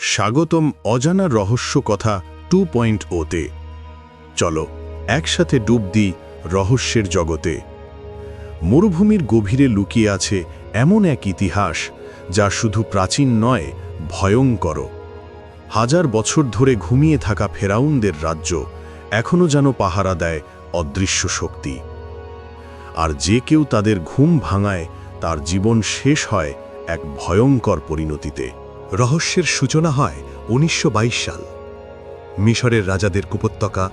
স্বাগতম অজানা রহস্য কথা টু পয়েন্ট ওতে চলো, একসাথে ডুব দিই রহস্যের জগতে। মরুভূমির গভীরে লুকিয়ে আছে এমন এক ইতিহাস যা শুধু প্রাচীন নয় ভয়ঙ্কর হাজার বছর ধরে ঘুমিয়ে থাকা ফেরাউনদের রাজ্য এখনও যেন পাহারা দেয় অদৃশ্য শক্তি। আর যে কেউ তাদের ঘুম ভাঙায়, তার জীবন শেষ হয় এক ভয়ঙ্কর পরিণতিতে। রহস্যের সূচনা হয় উনিশশো বাইশ সাল। মিশরের রাজাদের কুপত্যকা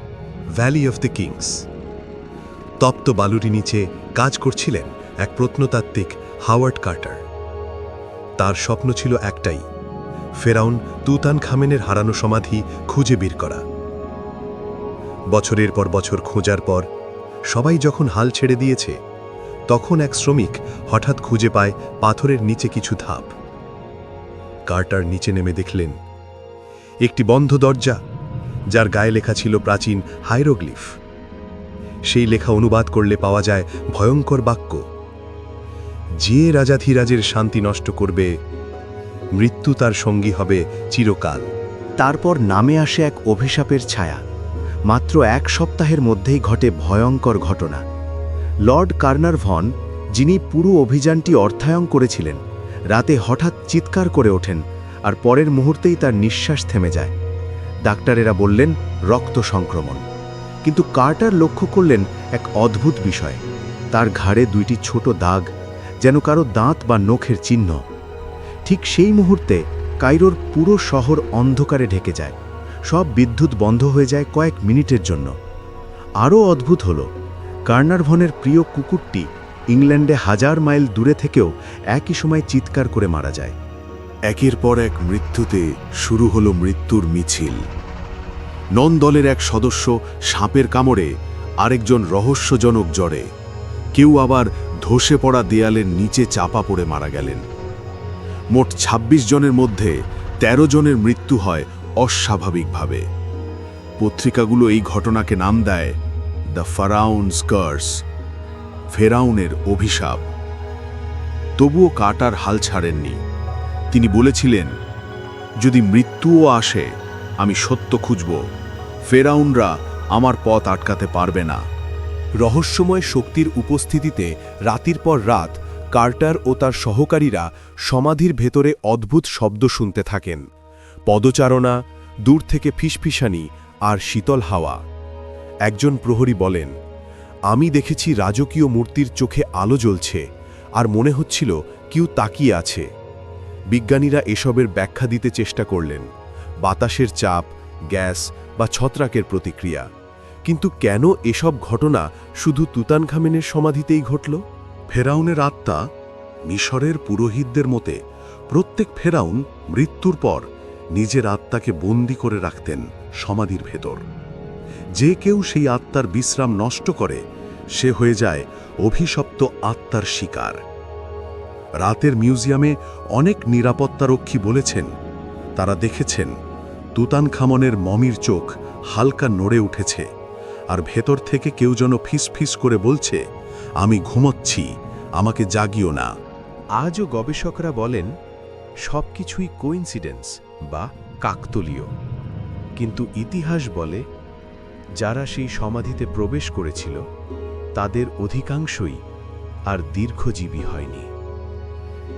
ভ্যালি অফ দ্য কিংস তপ্ত বালুরি নিচে কাজ করছিলেন এক প্রত্নতাত্ত্বিক হাওয়ার্ড কার্টার। তার স্বপ্ন ছিল একটাই, ফেরাউন তুতান খামেনের হারানো সমাধি খুঁজে বের করা। বছরের পর বছর খোঁজার পর সবাই যখন হাল ছেড়ে দিয়েছে, তখন এক শ্রমিক হঠাৎ খুঁজে পায় পাথরের নিচে কিছু ধাপ। কার্টার নিচে নেমে দেখলেন, একটি বন্ধ দরজা, যার গায়ে লেখা ছিল প্রাচীন হাইরোগ্লিফ। সেই লেখা অনুবাদ করলে পাওয়া যায় ভয়ঙ্কর বাক্য, যে রাজাধিরাজের শান্তি নষ্ট করবে, মৃত্যু তার সঙ্গী হবে চিরকাল। তারপর নামে আসে এক অভিশাপের ছায়া। মাত্র এক সপ্তাহের মধ্যেই ঘটে ভয়ঙ্কর ঘটনা। লর্ড কার্নার ভন যিনি পুরো অভিযানটি অর্থায়ন করেছিলেন রাতে হঠাৎ চিৎকার করে ওঠেন আর পরের মুহূর্তেই তার নিঃশ্বাস থেমে যায়। ডাক্তারেরা বললেন, রক্ত সংক্রমণ। কিন্তু কার্টার লক্ষ্য করলেন এক অদ্ভুত বিষয়। তার ঘাড়ে দুইটি ছোট দাগ, যেন কারও দাঁত বা নখের চিহ্ন। ঠিক সেই মুহূর্তে কাইরোর পুরো শহর অন্ধকারে ঢেকে যায়। সব বিদ্যুৎ বন্ধ হয়ে যায় কয়েক মিনিটের জন্য। আরও অদ্ভুত হল, কার্নারভনের প্রিয় কুকুরটি ইংল্যান্ডে হাজার মাইল দূরে থেকেও একই সময় চিৎকার করে মারা যায়। একের পর এক মৃত্যুতে শুরু হলো মৃত্যুর মিছিল। নন দলের এক সদস্য সাপের কামড়ে আরেকজন রহস্যজনক জ্বরে। কেউ আবার ধসে পড়া দেয়ালের নিচে চাপা পড়ে মারা গেলেন। মোট ২৬ জনের মধ্যে ১৩ জনের মৃত্যু হয় অস্বাভাবিকভাবে। পত্রিকাগুলো এই ঘটনাকে নাম দেয়, দ্য ফারাউন্স কার্স। ফেরাউনের অভিশাপ। তবুও কাটার হাল ছাড়েননি। তিনি বলেছিলেন, যদি মৃত্যুও আসে, আমি সত্য খুঁজব। ফেরাউনরা আমার পথ আটকাতে পারবে না। রহস্যময় শক্তির উপস্থিতিতে রাতির পর রাত কার্টার ও তার সহকারীরা সমাধির ভেতরে অদ্ভুত শব্দ শুনতে থাকেন। পদচারণা, দূর থেকে ফিসফিসানি আর শীতল হাওয়া। একজন প্রহরী বলেন আমি দেখেছি রাজকীয় মূর্তির চোখে আলো জ্বলছে আর মনে হচ্ছিল কেউ তাকিয়ে আছে। বিজ্ঞানীরা এসবের ব্যাখ্যা দিতে চেষ্টা করলেন। বাতাসের চাপ, গ্যাস বা ছত্রাকের প্রতিক্রিয়া। কিন্তু কেন এসব ঘটনা শুধু তুতানখামেনের সমাধিতেই ঘটল? ফেরাউনের আত্মা মিশরের পুরোহিতদের মতে প্রত্যেক ফেরাউন মৃত্যুর পর নিজের আত্মাকে বন্দি করে রাখতেন সমাধির ভেতর। যে কেউ সেই আত্মার বিশ্রাম নষ্ট করে, সে হয়ে যায় অভিশপ্ত আত্মার শিকার। রাতের মিউজিয়ামে অনেক নিরাপত্তারক্ষী বলেছেন, তারা দেখেছেন তুতান খামনের মমির চোখ হালকা নড়ে উঠেছে, আর ভেতর থেকে কেউ যেন ফিসফিস করে বলছে, আমি ঘুমোচ্ছি, আমাকে জাগিও না। আজও গবেষকরা বলেন, সবকিছুই কোইন্সিডেন্স বা কাকতলীয়। কিন্তু ইতিহাস বলে যারা সেই সমাধিতে প্রবেশ করেছিল, তাদের অধিকাংশই আর দীর্ঘজীবী হয়নি।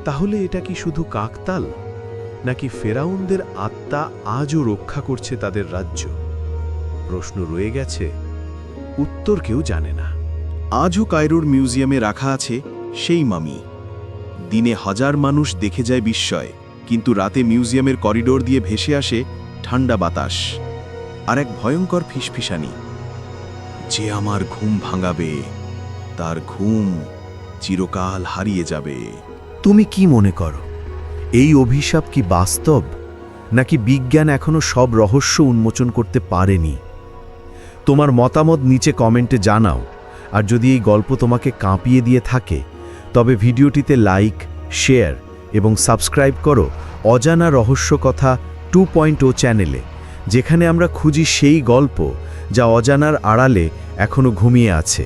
তাহলে এটা কি শুধু কাকতাল, নাকি ফেরাউনদের আত্মা আজও রক্ষা করছে তাদের রাজ্য? প্রশ্ন রয়ে গেছে, উত্তর কেউ জানে না। আজও কায়রোর মিউজিয়ামে রাখা আছে সেই মামি। দিনে হাজার মানুষ দেখে যায় বিস্ময়, কিন্তু রাতে মিউজিয়ামের করিডোর দিয়ে ভেসে আসে ঠান্ডা বাতাস। আর এক ভয়ঙ্কর ফিসফিসানি। যে আমার ঘুম ভাঙাবে, তার ঘুম চিরকাল হারিয়ে যাবে। তুমি কি মনে করো, এই অভিশাপ কি বাস্তব, নাকি বিজ্ঞান এখনও সব রহস্য উন্মোচন করতে পারেনি? তোমার মতামত নিচে কমেন্টে জানাও, আর যদি এই গল্প তোমাকে কাঁপিয়ে দিয়ে থাকে, তবে ভিডিওটিতে লাইক, শেয়ার এবং সাবস্ক্রাইব করো অজানা রহস্য কথা টু পয়েন্ট ও চ্যানেলে। যেখানে আমরা খুঁজি সেই গল্প যা অজানার আড়ালে এখনও ঘুমিয়ে আছে।